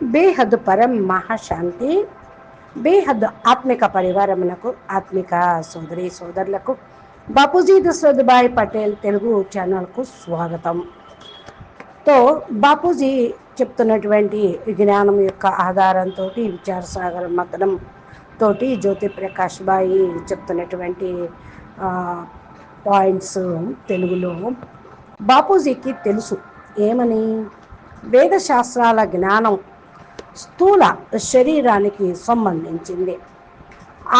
బేహద్ పరం మహాశాంతి. బేహద్ ఆత్మిక పరివారమునకు ఆత్మిక సోదరి సోదరులకు బాపూజీ దశరథ్భాయ్ పటేల్ తెలుగు ఛానల్కు స్వాగతం. తో బాపూజీ చెప్తున్నటువంటి జ్ఞానం యొక్క ఆధారంతో విచారసాగర మతనం తోటి జ్యోతి ప్రకాష్ బాయి చెప్తున్నటువంటి పాయింట్స్ తెలుగులో. బాపూజీకి తెలుసు. ఏమని? వేదశాస్త్రాల జ్ఞానం స్థూల శరీరానికి సంబంధించింది.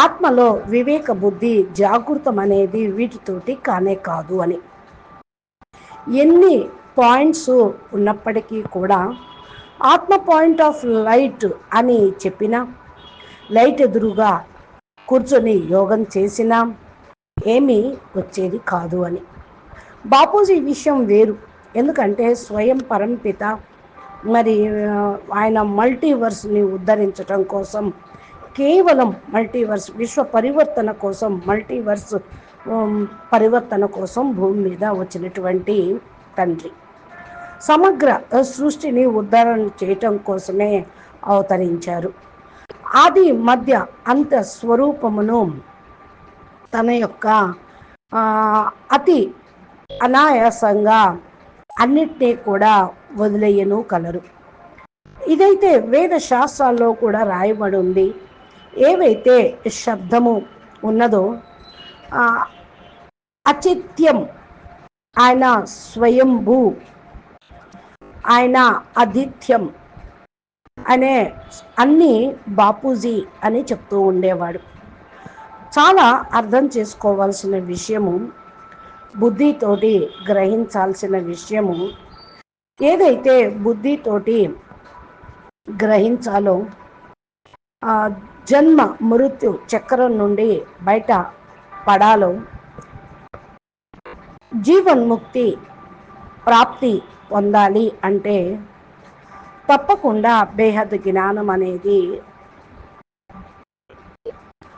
ఆత్మలో వివేక బుద్ధి జాగృతం అనేది వీటితోటి కానే కాదు అని. ఎన్ని పాయింట్స్ ఉన్నప్పటికీ కూడా ఆత్మ పాయింట్ ఆఫ్ లైట్ అని చెప్పిన లైట్ ఎదురుగా కూర్చొని యోగం చేసినా ఏమీ వచ్చేది కాదు అని. బాపూజీ విషయం వేరు. ఎందుకంటే స్వయం పరంపిత మరి ఆయన మల్టీవర్స్ని ఉద్ధరించడం కోసం కేవలం మల్టీవర్స్ విశ్వ పరివర్తన కోసం మల్టీవర్స్ పరివర్తన కోసం భూమి మీద వచ్చినటువంటి తండ్రి. సమగ్ర సృష్టిని ఉద్ధరణ చేయటం కోసమే అవతరించారు. ఆది మధ్య అంత స్వరూపమును తన యొక్క అతి అనాయాసంగా అన్నిటినీ కూడా వదిలేయను కలరు. ఇదైతే వేద శాస్త్రాల్లో కూడా రాయబడి ఉంది ఏవైతే శబ్దము ఉన్నదో అచిత్యం ఆయన స్వయంభూ ఆయన అదిత్యం అనే అన్నీ బాపూజీ అని చెప్తూ ఉండేవాడు. చాలా అర్థం చేసుకోవాల్సిన విషయము బుద్ధితోటి గ్రహించాల్సిన విషయము ఏదైతే బుద్ధితోటి గ్రహించాలో జన్మ మృత్యు చక్రం నుండి బయట పడాలో జీవన్ముక్తి ప్రాప్తి పొందాలి అంటే తప్పకుండా బేహద్ జ్ఞానం అనేది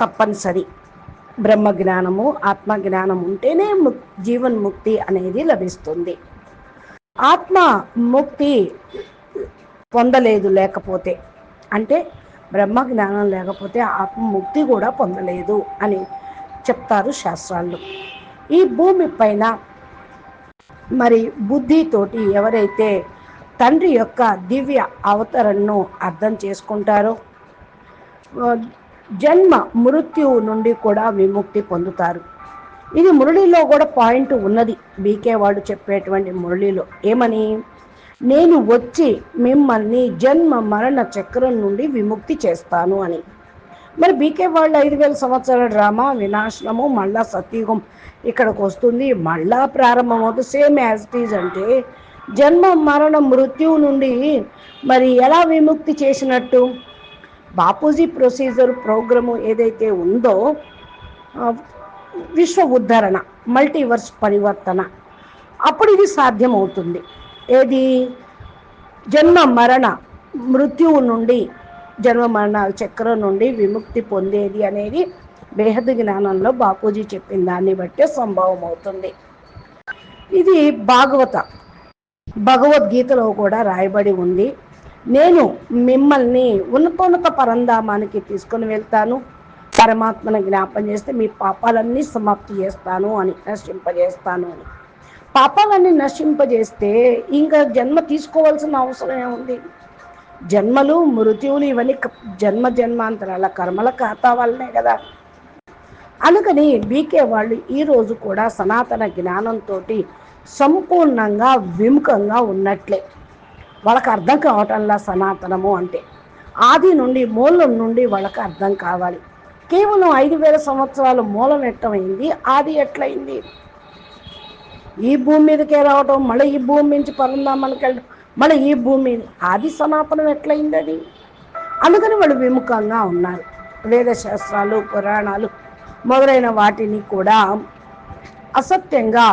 తప్పనిసరి. బ్రహ్మ జ్ఞానము ఆత్మ జ్ఞానం ఉంటేనే జీవన్ముక్తి అనేది లభిస్తుంది. ఆత్మ ముక్తి పొందలేదు లేకపోతే. అంటే బ్రహ్మ జ్ఞానం లేకపోతే ఆత్మ ముక్తి కూడా పొందలేదు అని చెప్తారు శాస్త్రాల్లో ఈ భూమి పైన మరి బుద్ధితోటి ఎవరైతే తండ్రి యొక్క దివ్య అవతరణను అర్థం చేసుకుంటారో జన్మ మృత్యువు నుండి కూడా విముక్తి పొందుతారు. ఇది మురళిలో కూడా పాయింట్ ఉన్నది. బీకే వాడు చెప్పేటువంటి మురళిలో. ఏమని? నేను వచ్చి మిమ్మల్ని జన్మ మరణ చక్రం నుండి విముక్తి చేస్తాను అని. మరి బీకే వాళ్ళు ఐదు వేల సంవత్సరాల డ్రామా వినాశనము మళ్ళా సత్యుగం ఇక్కడికి వస్తుంది. మళ్ళా ప్రారంభమవుతుంది. సేమ్ యాజ్ ఇట్ ఈజ్ అంటే జన్మ మరణ మృత్యువు నుండి మరి ఎలా విముక్తి చేసినట్టు? బాపూజీ ప్రొసీజర్ ప్రోగ్రాము ఏదైతే ఉందో విశ్వ ఉద్ధరణ మల్టీవర్స్ పరివర్తన. అప్పుడు ఇది సాధ్యమవుతుంది. ఏది? జన్మ మరణ మృత్యువు నుండి జన్మ మరణ చక్రం నుండి విముక్తి పొందేది అనేది బేహద్ జ్ఞానంలో బాపూజీ చెప్పిన దాన్ని బట్టే సంభవం అవుతుంది ఇది భాగవత. భగవద్గీతలో కూడా రాయబడి ఉంది. నేను మిమ్మల్ని ఉన్నతోన్నత పరంధామానికి తీసుకొని వెళ్తాను. పరమాత్మను జ్ఞాపం చేస్తే మీ పాపాలన్నీ సమాప్తి చేస్తాను అని నశింపజేస్తాను అని. పాపాలన్నీ నశింపజేస్తే ఇంకా జన్మ తీసుకోవాల్సిన అవసరం ఏముంది? జన్మలు మృత్యువులు ఇవన్నీ జన్మ జన్మాంతరాల కర్మల ఖాతా వల్లనే కదా. అందుకని బీకే వాళ్ళు ఈరోజు కూడా సనాతన జ్ఞానంతో సంపూర్ణంగా విముఖంగా ఉన్నట్లే. వాళ్ళకి అర్థం కావటంలా సనాతనము అంటే. ఆది నుండి మూలం నుండి వాళ్ళకి అర్థం కావాలి. కేవలం ఐదు వేల సంవత్సరాలు మూలనెట్టమైంది ఎట్టమైంది ఎట్లయింది? ఈ భూమి మీదకే రావటం మళ్ళీ ఈ భూమి నుంచి పరందామనికి వెళ్ళడం మళ్ళీ ఈ భూమి ఆది సనాతనం ఎట్లయింది అది? అందుకని వాళ్ళు విముఖంగా ఉన్నారు. వేదశాస్త్రాలు పురాణాలు మొదలైన వాటిని కూడా అసత్యంగా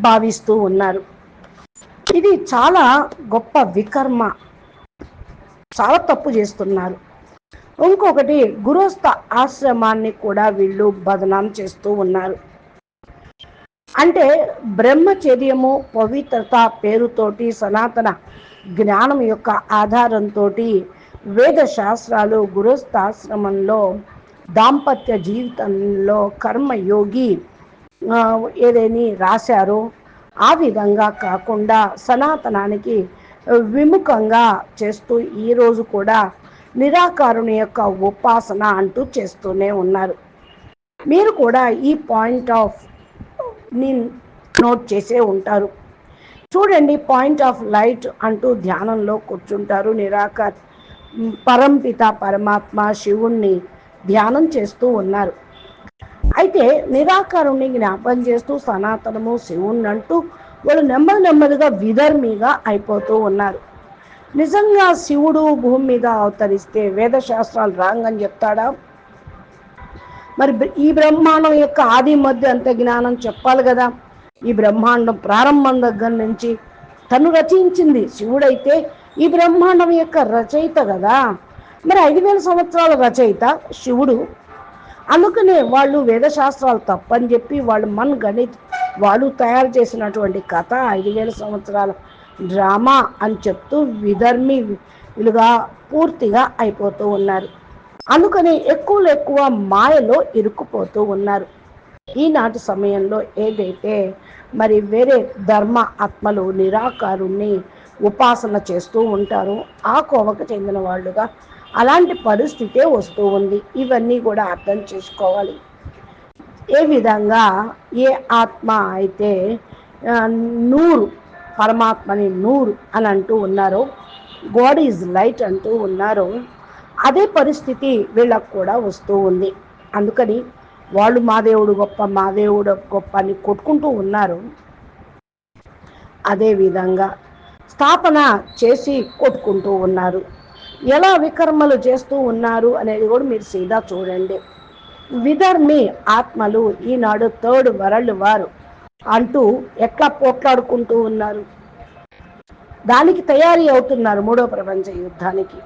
భావిస్తూ ఉన్నారు. ఇది చాలా గొప్ప వికర్మ. చాలా తప్పు చేస్తున్నారు. ఇంకొకటి గురుస్థ ఆశ్రమాన్ని కూడా వీళ్ళు బదనాం చేస్తూ ఉన్నారు. అంటే బ్రహ్మచర్యము పవిత్రత పేరుతోటి సనాతన జ్ఞానం యొక్క ఆధారంతో వేద శాస్త్రాలు గృహస్థాశ్రమంలో దాంపత్య జీవితంలో కర్మయోగి ఏదేని రాశారో ఆ విధంగా కాకుండా సనాతనానికి విముఖంగా చేస్తూ ఈరోజు కూడా నిరాకారుని యొక్క ఉపాసన అంటూ చేస్తూనే ఉన్నారు. మీరు కూడా ఈ పాయింట్ ఆఫ్ని నోట్ చేసే ఉంటారు. చూడండి పాయింట్ ఆఫ్ లైట్ అంటూ ధ్యానంలో కూర్చుంటారు నిరాకార్ పరంపిత పరమాత్మ శివుణ్ణి ధ్యానం చేస్తూ ఉన్నారు. అయితే నిరాకారుణ్ణి జ్ఞాపం చేస్తూ సనాతనము శివుణ్ణి అంటూ వాళ్ళు నెమ్మది నెమ్మదిగా విధర్మిగా అయిపోతూ ఉన్నారు. నిజంగా శివుడు భూమి మీద అవతరిస్తే వేదశాస్త్రాలు రాంగ్ అని చెప్తాడా? మరి ఈ బ్రహ్మాండం యొక్క ఆది మధ్య అంత జ్ఞానం చెప్పాలి కదా. ఈ బ్రహ్మాండం ప్రారంభం దగ్గర నుంచి తను రచించింది శివుడైతే ఈ బ్రహ్మాండం యొక్క రచయిత కదా. మరి ఐదు వేల సంవత్సరాల రచయిత శివుడు. అందుకనే వాళ్ళు వేదశాస్త్రాలు తప్పని చెప్పి వాళ్ళు మన్ గణిత్ వాళ్ళు తయారు చేసినటువంటి కథ ఐదు వేల సంవత్సరాల డ్రామా అని చెప్తూ విధర్మిలుగా పూర్తిగా అయిపోతూ ఉన్నారు. అందుకని ఎక్కువలో ఎక్కువ మాయలో ఇరుక్కుపోతూ ఉన్నారు. ఈనాటి సమయంలో ఏదైతే మరి వేరే ధర్మ ఆత్మలు నిరాకారుణ్ణి ఉపాసన చేస్తూ ఉంటారో ఆ కోవకు చెందిన వాళ్ళుగా అలాంటి పరిస్థితే వస్తూ ఉంది. ఇవన్నీ కూడా అర్థం చేసుకోవాలి. ఏ విధంగా ఏ ఆత్మ అయితే నూరు పరమాత్మని నూరు అని అంటూ ఉన్నారో. గాడ్ ఈజ్ లైట్ అంటూ ఉన్నారో. అదే పరిస్థితి వీళ్ళకు కూడా వస్తూ ఉంది. అందుకని వాళ్ళు మా దేవుడు గొప్ప మా దేవుడు గొప్ప అని కొట్టుకుంటూ ఉన్నారు. అదే విధంగా స్థాపన చేసి కొట్టుకుంటూ ఉన్నారు. ఎలా వికర్మలు చేస్తూ ఉన్నారు అనేది కూడా మీరు సీదా చూడండి. విధర్మి ఆత్మలు ఈనాడు థర్డ్ వరల్డ్ వారు. అంటూ ఎట్లా పోట్లాడుకుంటూ ఉన్నారు? దానికి తయారీ అవుతున్నారు మూడో ప్రపంచ యుద్ధానికి.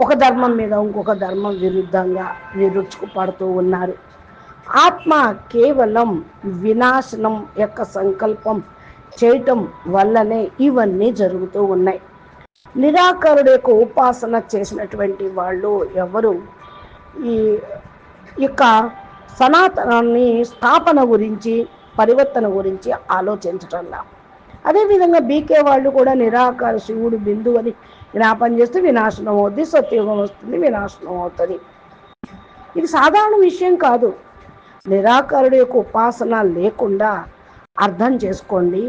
ఒక ధర్మం మీద ఇంకొక ధర్మం విరుద్ధంగా విరుచుకు పడుతూ ఉన్నారు. ఆత్మ కేవలం వినాశనం యొక్క సంకల్పం చేయటం వల్లనే ఇవన్నీ జరుగుతూ ఉన్నాయి. నిరాకరుడు యొక్క ఉపాసన చేసినటువంటి వాళ్ళు ఎవరు? ఈ యొక్క సనాతనాన్ని స్థాపన గురించి పరివర్తన గురించి ఆలోచించటంలా. అదేవిధంగా బీకే వాళ్ళు కూడా నిరాకార శివుడు బిందు అని జ్ఞాపం చేస్తే వినాశనం అవుద్ది సత్యుగం వస్తుంది వినాశనం అవుతుంది. ఇది సాధారణ విషయం కాదు. నిరాకారుడు యొక్క ఉపాసన లేకుండా అర్థం చేసుకోండి.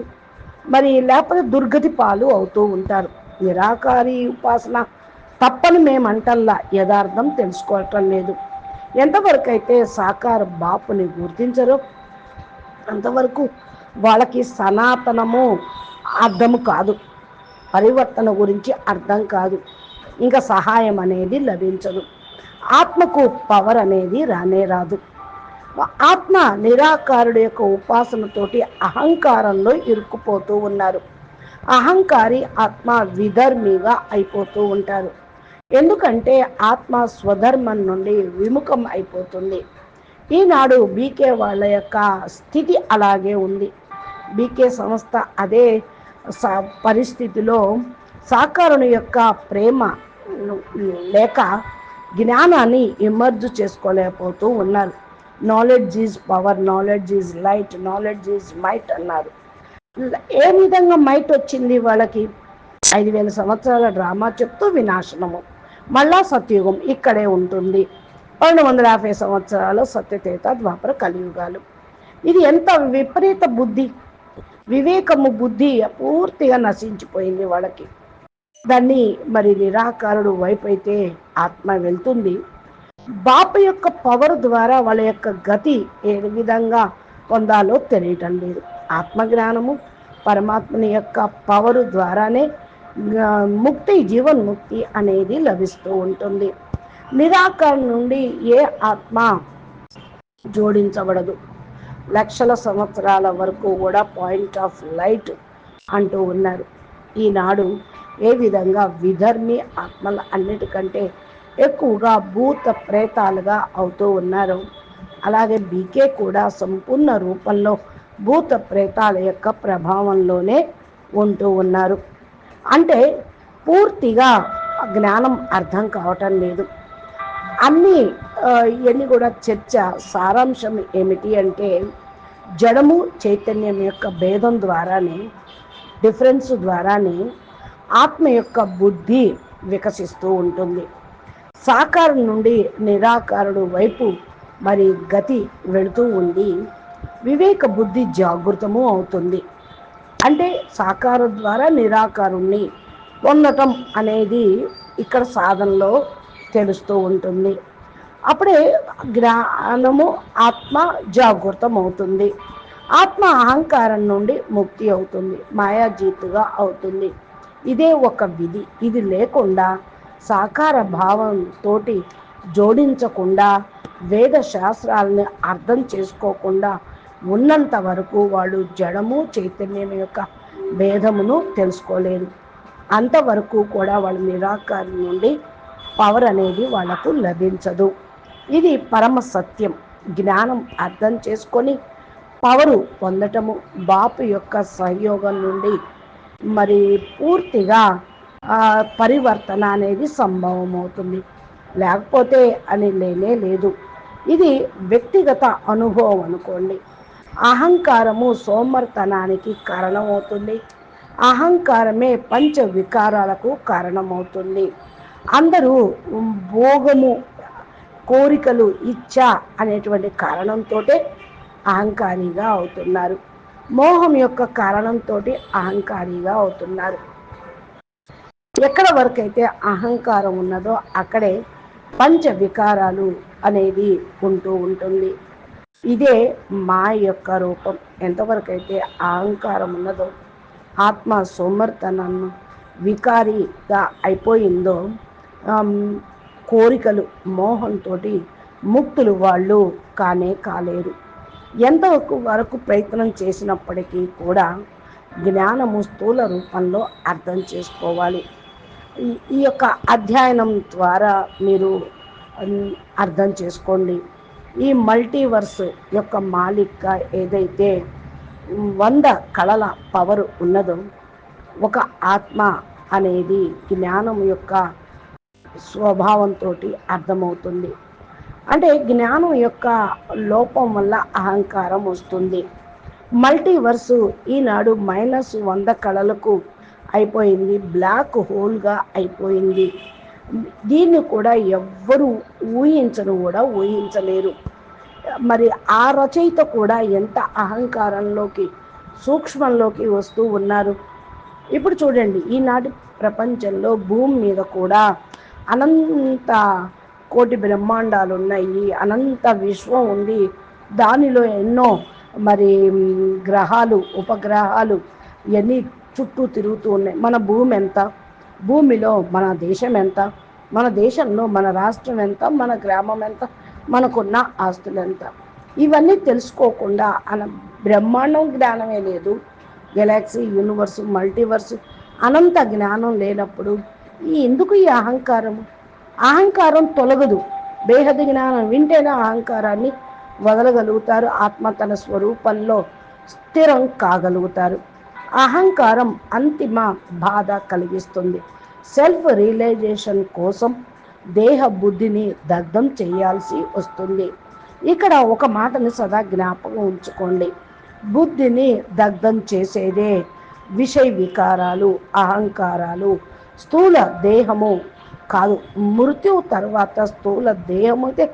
మరి లేకపోతే దుర్గతి పాలు అవుతూ ఉంటారు. నిరాకారి ఉపాసన తప్పని మేమంటల్లా యథార్థం తెలుసుకోవటం లేదు. ఎంతవరకు అయితే సాకార బాపుని గుర్తించరో అంతవరకు వాళ్ళకి సనాతనము అర్థం కాదు. పరివర్తన గురించి అర్థం కాదు. ఇంకా సహాయం అనేది లభించదు. ఆత్మకు పవర్ అనేది రానే రాదు. ఆత్మ నిరాకారుడు యొక్క ఉపాసనతోటి అహంకారంలో ఇరుక్కుపోతూ ఉన్నారు. అహంకారి ఆత్మ విధర్మిగా అయిపోతూ ఉంటారు. ఎందుకంటే ఆత్మ స్వధర్మం నుండి విముఖం అయిపోతుంది. ఈనాడు బీకే వాళ్ళ యొక్క స్థితి అలాగే ఉంది. బీకే సంస్థ అదే పరిస్థితిలో సాకారుని యొక్క ప్రేమ లేక జ్ఞానాన్ని ఇమర్జ్ చేసుకోలేకపోతూ ఉన్నారు. Knowledge is power knowledge is light knowledge is might అన్నారు. ఏ విధంగా మైట్ వచ్చింది వాళ్ళకి? ఐదు వేల సంవత్సరాల డ్రామా చెప్తూ వినాశనము. మళ్ళా సత్యుగం ఇక్కడే ఉంటుంది. రెండు వందల యాభై సంవత్సరాలు సత్యతేత ద్వాపర కలియుగాలు. ఇది ఎంత విపరీత బుద్ధి వివేకము బుద్ధి పూర్తిగా నశించిపోయింది వాళ్ళకి. దాన్ని మరి నిరాకారుడు వైపు అయితే ఆత్మ వెళ్తుంది. బాప యొక్క పవర్ ద్వారా వాళ్ళ యొక్క గతి ఏ విధంగా పొందాలో తెలియటం లేదు. ఆత్మజ్ఞానము పరమాత్మని యొక్క పవరు ద్వారానే ముక్తి జీవన్ముక్తి అనేది లభిస్తూ ఉంటుంది. నిరాకరణ నుండి ఏ ఆత్మ జోడించబడదు? లక్షల సంవత్సరాల వరకు కూడా పాయింట్ ఆఫ్ లైట్ అంటూ ఉన్నారు. ఈనాడు ఏ విధంగా విధర్మి ఆత్మలు అన్నిటికంటే ఎక్కువగా భూత ప్రేతాలుగా అవుతూ ఉన్నారు. అలాగే బీకే కూడా సంపూర్ణ రూపంలో భూత ప్రేతాల యొక్క ప్రభావంలోనే ఉంటూ ఉన్నారు. అంటే పూర్తిగా జ్ఞానం అర్థం కావటం లేదు. అన్ని ఇవన్నీ కూడా చర్చ సారాంశం ఏమిటి అంటే జడము చైతన్యం యొక్క భేదం ద్వారానే డిఫరెన్స్ ద్వారానే ఆత్మ యొక్క బుద్ధి వికసిస్తూ ఉంటుంది. సాకారం నుండి నిరాకారుడు వైపు మరి గతి వెళుతూ ఉంది. వివేక బుద్ధి జాగృతము అవుతుంది. అంటే సాకారం ద్వారా నిరాకారుణ్ణి పొందటం అనేది ఇక్కడ సాధనలో తెలుస్తూ ఉంటుంది. అప్పుడే జ్ఞానము ఆత్మ జాగృతం అవుతుంది ఆత్మ అహంకారం నుండి ముక్తి అవుతుంది మాయాజీతుగా అవుతుంది. ఇదే ఒక విధి. ఇది లేకుండా సాకార భావంతో జోడించకుండా వేద శాస్త్రాలని అర్థం చేసుకోకుండా ఉన్నంత వరకు వాళ్ళు జడము చైతన్యం యొక్క భేదమును తెలుసుకోలేరు. అంతవరకు కూడా వాళ్ళ నిరాకారం నుండి పవర్ అనేది వాళ్ళకు లభించదు. ఇది పరమ సత్యం. జ్ఞానం అర్థం చేసుకొని పవరు పొందటము బాపు యొక్క సహయోగం నుండి మరి పూర్తిగా పరివర్తన అనేది సంభవం అవుతుంది లేకపోతే అని లేనే లేదు. ఇది వ్యక్తిగత అనుభవం అనుకోండి. అహంకారము సోమర్తనానికి కారణమవుతుంది. అహంకారమే పంచ వికారాలకు కారణమవుతుంది. అందరూ భోగము కోరికలు ఇచ్చ అనేటువంటి కారణంతో అహంకారిగా అవుతున్నారు. మోహం యొక్క కారణంతో అహంకారిగా అవుతున్నారు. ఎక్కడ వరకైతే అహంకారం ఉన్నదో అక్కడే పంచ వికారాలు అనేది ఉంటూ ఉంటుంది. ఇదే మా యొక్క రూపం. ఎంతవరకైతే అహంకారం ఉన్నదో ఆత్మ సోమర్తనం వికారిగా అయిపోయిందో కోరికలు మోహంతో ముక్తులు వాళ్ళు కానే కాలేరు. ఎంత వరకు ప్రయత్నం చేసినప్పటికీ కూడా జ్ఞానము స్థూల రూపంలో అర్థం చేసుకోవాలి. ఈ యొక్క అధ్యయనం ద్వారా మీరు అర్థం చేసుకోండి. ఈ మల్టీవర్స్ యొక్క మాలిక ఏదైతే వంద కళల పవర్ ఉన్నదో ఒక ఆత్మ అనేది జ్ఞానం యొక్క స్వభావంతో అర్థమవుతుంది. అంటే జ్ఞానం యొక్క లోపం వల్ల అహంకారం వస్తుంది. మల్టీవర్సు ఈనాడు మైనస్ వంద కళలకు అయిపోయింది బ్లాక్ హోల్గా అయిపోయింది. దీన్ని కూడా ఎవ్వరూ ఊహించను కూడా ఊహించలేరు. మరి ఆ రచయిత కూడా ఎంత అహంకారంలోకి సూక్ష్మంలోకి వస్తూ ఉన్నారు. ఇప్పుడు చూడండి ఈనాటి ప్రపంచంలో భూమి మీద కూడా అనంత కోటి బ్రహ్మాండాలు ఉన్నాయి అనంత విశ్వం ఉంది. దానిలో ఎన్నో మరి గ్రహాలు ఉపగ్రహాలు ఇవన్నీ చుట్టూ తిరుగుతూ ఉన్నాయి. మన భూమి ఎంత? భూమిలో మన దేశం ఎంత? మన దేశంలో మన రాష్ట్రం ఎంత? మన గ్రామం ఎంత? మనకున్న ఆస్తులంతా. ఇవన్నీ తెలుసుకోకుండా అన బ్రహ్మాండం జ్ఞానమే లేదు. గెలాక్సీ యూనివర్స్ మల్టీవర్స్ అనంత జ్ఞానం లేనప్పుడు ఈ ఎందుకు ఈ అహంకారం? అహంకారం తొలగదు. బేహద జ్ఞానం వింటేనే అహంకారాన్ని వదలగలుగుతారు. ఆత్మ తన స్వరూపంలో స్థిరం కాగలుగుతారు. అహంకారం అంతిమ బాధ కలిగిస్తుంది. సెల్ఫ్ రియలైజేషన్ కోసం దేహ బుద్ధిని దగ్ధం చేయాల్సి వస్తుంది. ఇక్కడ ఒక మాటని సదా జ్ఞాపకం ఉంచుకోండి. బుద్ధిని దగ్ధం చేసేదే విషయ వికారాలు అహంకారాలు. స్థూల దేహము కాదు మృత్యు తర్వాత స్థూల దేహం అయితే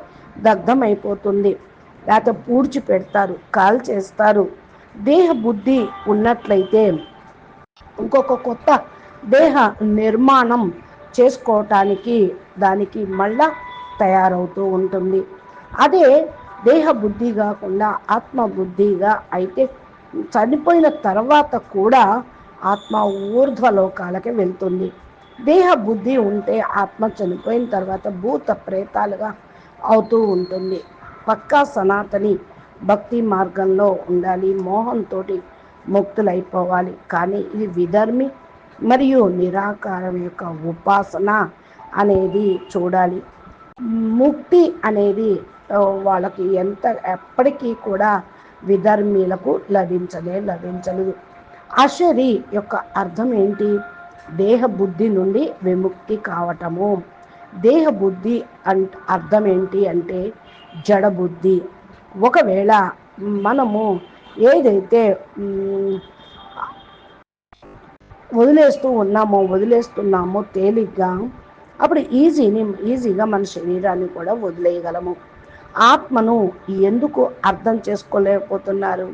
దగ్ధమైపోతుంది. లేకపోతే పూడ్చి పెడతారు కాల్ చేస్తారు దేహ బుద్ధి ఉన్నట్లయితే ఇంకొక కొత్త దేహ నిర్మాణం చేసుకోవటానికి దానికి మళ్ళా తయారవుతూ ఉంటుంది. అదే దేహ బుద్ధి కాకుండా ఆత్మ బుద్ధిగా అయితే చనిపోయిన తర్వాత కూడా ఆత్మ ఊర్ధ్వలోకాలకి వెళ్తుంది. దేహ బుద్ధి ఉంటే ఆత్మ చనిపోయిన తర్వాత భూత ప్రేతాలుగా అవుతూ ఉంటుంది. పక్కా సనాతని భక్తి మార్గంలో ఉండాలి మోహంతో ముక్తులైపోవాలి. కానీ ఇది విధర్మి మరియు నిరాకారం యొక్క ఉపాసన అనేది చూడాలి. ముక్తి అనేది వాళ్ళకి ఎంత ఎప్పటికీ కూడా విధర్మీలకు లభించలే లభించలేదు అషరి యొక్క అర్థం ఏంటి? దేహ బుద్ధి నుండి విముక్తి కావటము. దేహ బుద్ధి అంట అర్థం ఏంటి అంటే జడ బుద్ధి ఒకవేళ మనము ఏదైతే వదిలేస్తూ ఉన్నామో వదిలేస్తున్నామో తేలిగ్గా అప్పుడు ఈజీని ఈజీగా మన శరీరాన్ని కూడా వదిలేయగలము. ఆత్మను ఎందుకు అర్థం చేసుకోలేకపోతున్నారు?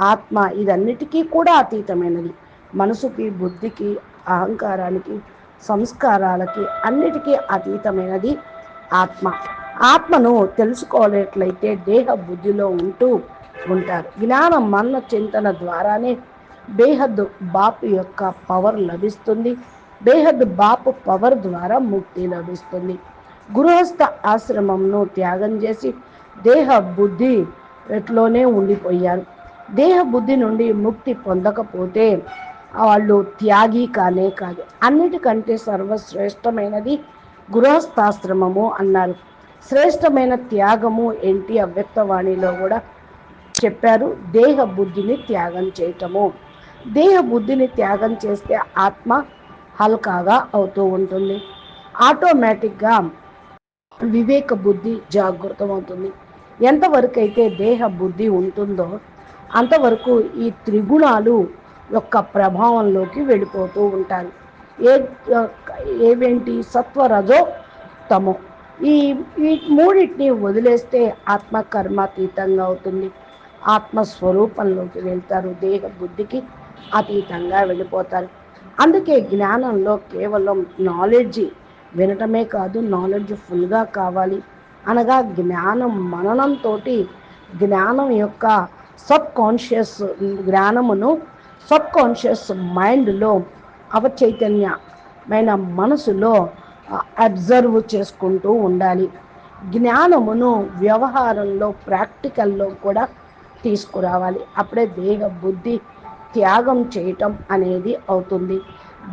ఆత్మ ఇదన్నిటికీ కూడా అతీతమైనది. మనసుకి బుద్ధికి అహంకారానికి సంస్కారాలకి అన్నిటికీ అతీతమైనది ఆత్మ. ఆత్మను తెలుసుకోలేట్లయితే దేహ బుద్ధిలో ఉంటూ ఉంటారు. జ్ఞానం మన చింతన ద్వారానే బేహద్ బాపు యొక్క పవర్ లభిస్తుంది. బేహద్ బాపు పవర్ ద్వారా ముక్తి లభిస్తుంది. గృహస్థ ఆశ్రమంను త్యాగం చేసి దేహ బుద్ధి ఎట్లోనే ఉండిపోయారు. దేహ బుద్ధి నుండి ముక్తి పొందకపోతే వాళ్ళు త్యాగి కానే కాదు. అన్నిటికంటే సర్వశ్రేష్టమైనది గృహస్థాశ్రమము అన్నారు. శ్రేష్టమైన త్యాగము ఏంటి అవ్యక్తవాణిలో కూడా చెప్పారు. దేహ బుద్ధిని త్యాగం చేయటము. దేహ బుద్ధిని త్యాగం చేస్తే ఆత్మ హల్కాగా అవుతూ ఉంటుంది. ఆటోమేటిక్గా వివేక బుద్ధి జాగృతమవుతుంది. ఎంతవరకు అయితే దేహ బుద్ధి ఉంటుందో అంతవరకు ఈ త్రిగుణాలు యొక్క ప్రభావంలోకి వెళ్ళిపోతూ ఉంటారు ఏ ఏవేంటి? సత్వరజో తమో. ఈ ఈ మూడింటిని వదిలేస్తే ఆత్మ కర్మాతీతంగా అవుతుంది. ఆత్మస్వరూపంలోకి వెళ్తారు దేహ బుద్ధికి అతీతంగా వెళ్ళిపోతారు. అందుకే జ్ఞానంలో కేవలం నాలెడ్జ్ వినటమే కాదు నాలెడ్జ్ ఫుల్గా కావాలి. అనగా జ్ఞానం మననంతో జ్ఞానం యొక్క సబ్ కాన్షియస్ జ్ఞానమును సబ్ కాన్షియస్ మైండ్లో అవచైతన్యమైన మనసులో అబ్జర్వ్ చేసుకుంటూ ఉండాలి. జ్ఞానమును వ్యవహారంలో ప్రాక్టికల్లో కూడా తీసుకురావాలి. అప్పుడే దేహ బుద్ధి త్యాగం చేయటం అనేది అవుతుంది.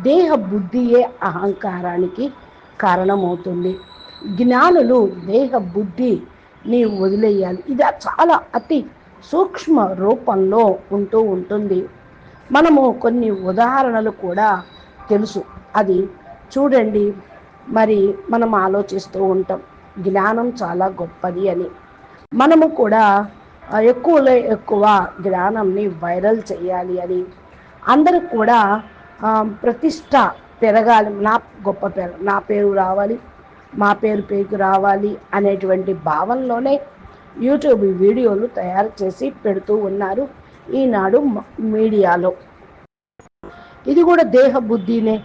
దేహ బుద్ధియే అహంకారానికి కారణమవుతుంది. జ్ఞానులు దేహ బుద్ధిని వదిలేయాలి. ఇది చాలా అతి సూక్ష్మ రూపంలో ఉంటూ ఉంటుంది. మనము కొన్ని ఉదాహరణలు కూడా తెలుసు. అది చూడండి. మరి మనం ఆలోచిస్తూ ఉంటాం. జ్ఞానం చాలా గొప్పది అని. మనము కూడా ఎక్కువలో ఎక్కువ జ్ఞానంని వైరల్ చేయాలి అని అందరికి కూడా ప్రతిష్ట పెరగాలి. నా గొప్ప పేరు నా పేరు రావాలి మా పేరు పేరు రావాలి అనేటువంటి భావనలోనే యూట్యూబ్ వీడియోలు తయారు చేసి పెడుతూ ఉన్నారు ఈనాడు మీడియాలో. ఇది కూడా దేహ బుద్ధినే.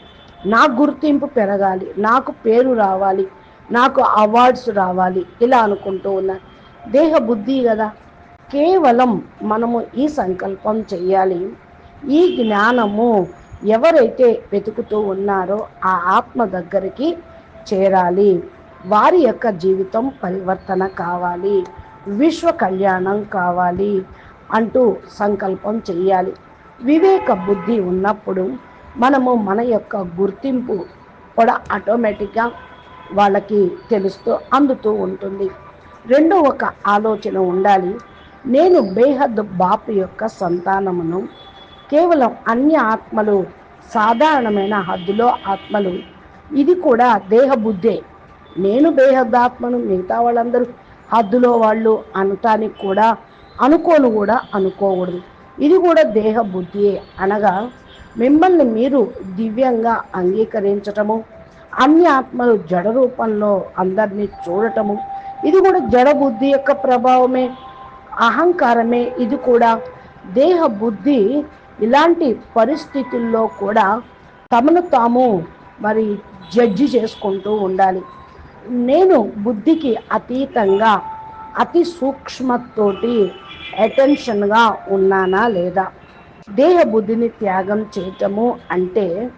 నా గుర్తింపు పెరగాలి నాకు పేరు రావాలి నాకు అవార్డ్స్ రావాలి ఇలా అనుకుంటూ ఉన్నారు. దేహ బుద్ధి కదా. కేవలం మనము ఈ సంకల్పం చేయాలి ఈ జ్ఞానము ఎవరైతే వెతుకుతూ ఉన్నారో ఆ ఆత్మ దగ్గరికి చేరాలి. వారి యొక్క జీవితం పరివర్తన కావాలి. విశ్వ కళ్యాణం కావాలి అంటూ సంకల్పం చేయాలి వివేక బుద్ధి ఉన్నప్పుడు మనము మన యొక్క గుర్తింపు కూడా ఆటోమేటిక్గా వాళ్ళకి తెలుస్తూ అందుతూ ఉంటుంది. రెండో ఒక ఆలోచన ఉండాలి. నేను బేహద్ బాపు యొక్క సంతానమును కేవలం అన్ని ఆత్మలు సాధారణమైన హద్దులో ఆత్మలు. ఇది కూడా దేహబుద్ధే నేను బేహద్ ఆత్మను మిగతా వాళ్ళందరూ హద్దులో వాళ్ళు అనటానికి కూడా అనుకోను కూడా అనుకోకూడదు. ఇది కూడా దేహ బుద్ధియే. అనగా మిమ్మల్ని మీరు దివ్యంగా అంగీకరించటము అన్ని ఆత్మలు జడ రూపంలో అందరినీ చూడటము ఇది కూడా జడ బుద్ధి యొక్క ప్రభావమే. అహంకారమే. ఇది కూడా దేహ బుద్ధి ఇలాంటి పరిస్థితుల్లో కూడా తమను తాము మరి జడ్జి చేసుకుంటూ ఉండాలి. నేను బుద్ధికి అతీతంగా అతి సూక్ష్మతోటి అటెన్షన్గా ఉన్నానా లేదా? దేహ బుద్ధిని త్యాగం చేయటము అంటే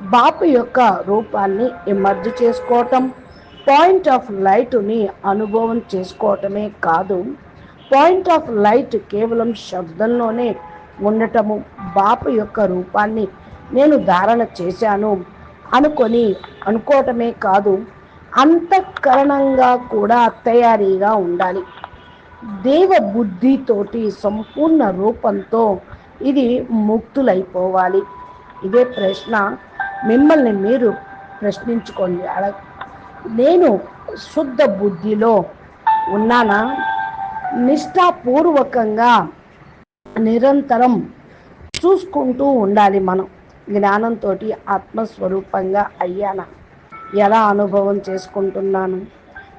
బాపు యొక్క రూపాన్ని ఎమర్జ్ చేసుకోవటం పాయింట్ ఆఫ్ లైట్ని అనుభవం చేసుకోవటమే కాదు. పాయింట్ ఆఫ్ లైట్ కేవలం శబ్దంలోనే ఉండటము బాపు యొక్క రూపాన్ని నేను ధారణ చేశాను అనుకొని అనుకోవటమే కాదు అంతఃకరణంగా కూడా తయారీగా ఉండాలి. దేవ బుద్ధితోటి సంపూర్ణ రూపంతో ఇది ముక్తులైపోవాలి. ఇదే ప్రశ్న మిమ్మల్ని మీరు ప్రశ్నించుకోండి అడ నేను శుద్ధ బుద్ధిలో ఉన్నానా? నిష్ఠాపూర్వకంగా నిరంతరం చూసుకుంటూ ఉండాలి మనం. జ్ఞానంతో ఆత్మస్వరూపంగా అయ్యానా? ఎలా అనుభవం చేసుకుంటున్నాను?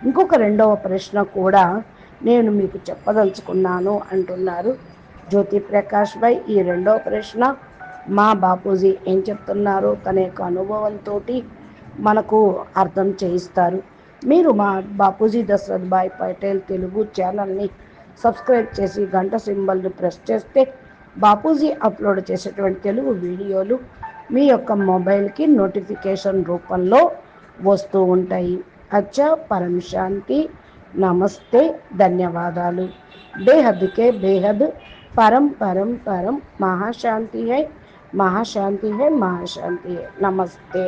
ఇంకొక రెండవ ప్రశ్న కూడా నేను మీకు చెప్పదలుచుకున్నాను అంటున్నారు. జ్యోతి ప్రకాష్ భాయ్ ఈ రెండవ ప్రశ్న. మా బాపూజీ ఏం చెప్తున్నారో? తన యొక్క అనుభవంతో మనకు అర్థం చేయిస్తారు. మీరు మా బాపూజీ దశరథ్ భాయ్ పటేల్ తెలుగు ఛానల్ని సబ్స్క్రైబ్ చేసి గంట సింబల్ని ప్రెస్ చేస్తే బాపూజీ అప్లోడ్ చేసేటువంటి తెలుగు వీడియోలు మీ యొక్క మొబైల్కి నోటిఫికేషన్ రూపంలో వస్తూ ఉంటాయి. అచ్చా పరం శాంతి నమస్తే. ధన్యవాదాలు. బేహద్కే బేహద్. పరం పరం పరం. మహాశాంతి హై మహాశాంతి హై మహాశాంతి హై నమస్తే.